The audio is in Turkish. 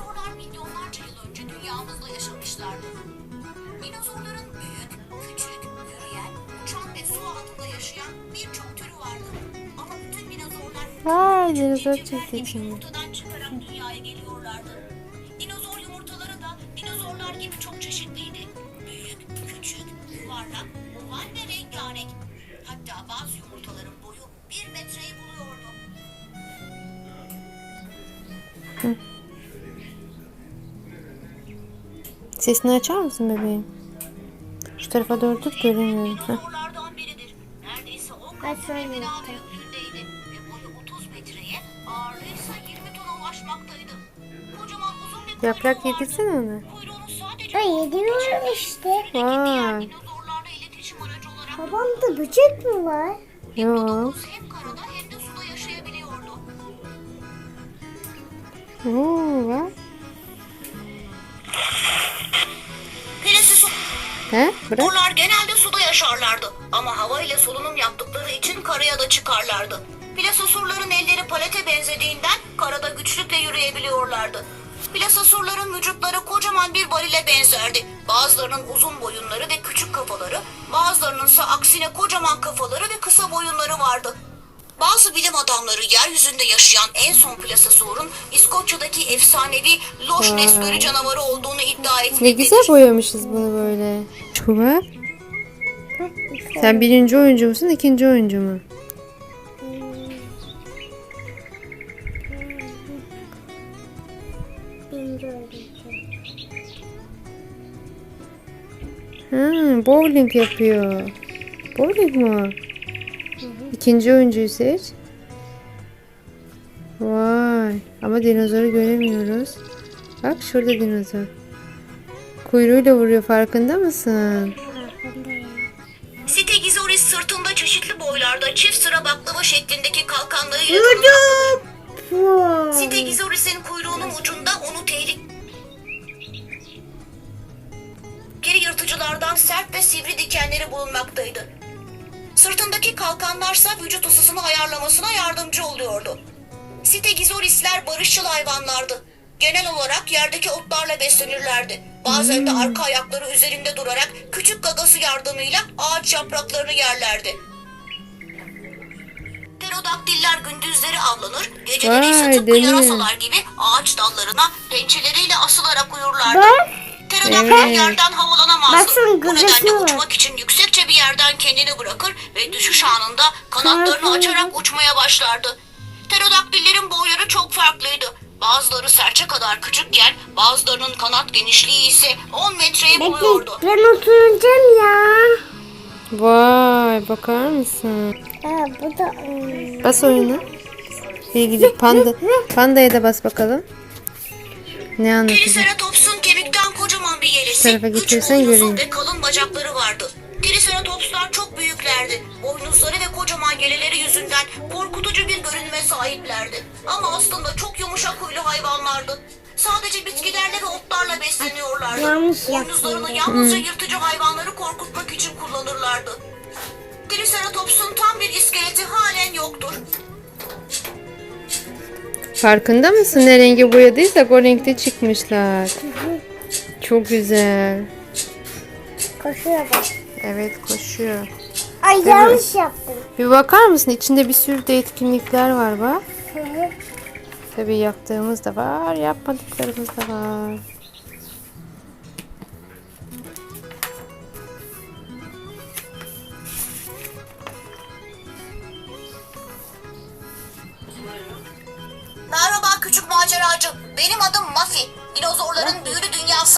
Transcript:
Dinozorlar milyonlarca yıl önce dünyamızda yaşamışlardı. Dinozorların büyük, küçük, yürüyen, uçan ve su altında yaşayan birçok türü vardı. Ama bütün dinozorlar Vay dinozor gibi içinde. yumurtadan çıkarak dünyaya geliyorlardı. Dinozor yumurtaları da dinozorlar gibi çok çeşitliydi. Büyük, küçük, yuvarlak, oval ve rengarenk. Hatta bazı yumurtaların boyu bir metreyi buluyordu. Sesini açar mısın bebeğim? Şu tarafa doğru tut göremiyorum. Heh. Dinozorlardan biridir. Neredeyse 10 kat şöyle bina yapayım. büyüklüğündeydi ve boyu 30 metreye, ağırlığı ise 20 tona ulaşmaktaydı. Kocaman uzun bir Yaprak yedirsene onu. Ay yediyorum işte. Vay. Babamda böcek mi var? Yok. Oo, bak. He? Bırak. genelde suda yaşarlardı ama hava ile solunum yaptıkları için karaya da çıkarlardı. Plesiosaurların elleri palete benzediğinden karada güçlükle yürüyebiliyorlardı. Plesiosaurların vücutları kocaman bir varile benzerdi. Bazılarının uzun boyunları ve küçük kafaları, bazılarının ise aksine kocaman kafaları ve kısa boyunları vardı. Bazı bilim adamları yeryüzünde yaşayan en son plesiosaurun İskoçya'daki efsanevi Loch Ness canavarı olduğunu iddia Ne etmektedir. güzel boyamışız bunu böyle. Var. Sen birinci oyuncu musun, ikinci oyuncu mu? Ha, bowling yapıyor. Bowling o? İkinci oyuncuyu seç. Vay. Ama dinozoru göremiyoruz. Bak şurada dinozor. Kuyruğuyla vuruyor farkında mısın? Farkındayım. Stegosaurus sırtında çeşitli boylarda çift sıra baklava şeklindeki kalkanlarıyla tanınmaktadır. Vay. Stegosaurus'un kuyruğunun ucunda onu tehlikeli yırtıcılardan sert ve sivri dikenleri bulunmaktaydı. Sırtındaki kalkanlarsa vücut ısısını ayarlamasına yardımcı oluyordu. Stegosaurus'ler barışçıl hayvanlardı. Genel olarak yerdeki otlarla beslenirlerdi. Bazen de arka ayakları üzerinde durarak küçük gagası yardımıyla ağaç yapraklarını yerlerdi. Pterodaktiller gündüzleri avlanır, geceleri ise Vay, tıpkı deli. yarasalar gibi ağaç dallarına pençeleriyle asılarak uyurlardı. Bak. Evet. yerden havalanamazdı. Baksana, Bu gagası nedenle var. uçmak için yüksekçe bir yerden kendini bırakır ve düşüş anında kanatlarını Kanatları. açarak uçmaya başlardı. Pterodaktillerin boyları çok farklıydı. Bazıları serçe kadar küçükken bazılarının kanat genişliği ise 10 metreyi Bekle buluyordu. ben oturacağım ya. Vay bakar mısın? Ha bu da Bas oyunu. Bir gidip panda, pandaya da bas bakalım. Ne anlatacak? Triceratops'un kemikten kocaman bir yelesi, tarafa üç boynuzu göreyim. ve kalın bacakları vardı. Triceratopslar çok büyüklerdi. Boynuzları ve kocaman yeleleri yüzünden korkutucu bir görünüme sahiplerdi. Ama aslında çok yumuşak huylu hayvanlardı. Sadece bitkilerle ve otlarla besleniyorlardı. Yanlış Boynuzlarını yalnızca yırtıcı hayvanları korkutmak için kullanırlardı. Triceratops'un tam bir iskeleti halen yoktur. Farkında mısın ne rengi boyadıysak o renkte çıkmışlar. Çok güzel. koşuyor bak. Evet koşuyor. Ay yanlış yaptım. Bir bakar mısın? İçinde bir sürü de etkinlikler var bak. Hı hı. Tabii yaptığımız da var, yapmadıklarımız da var. Merhaba küçük maceracı. Benim adım Muffy. Dinozorların büyülü dünyası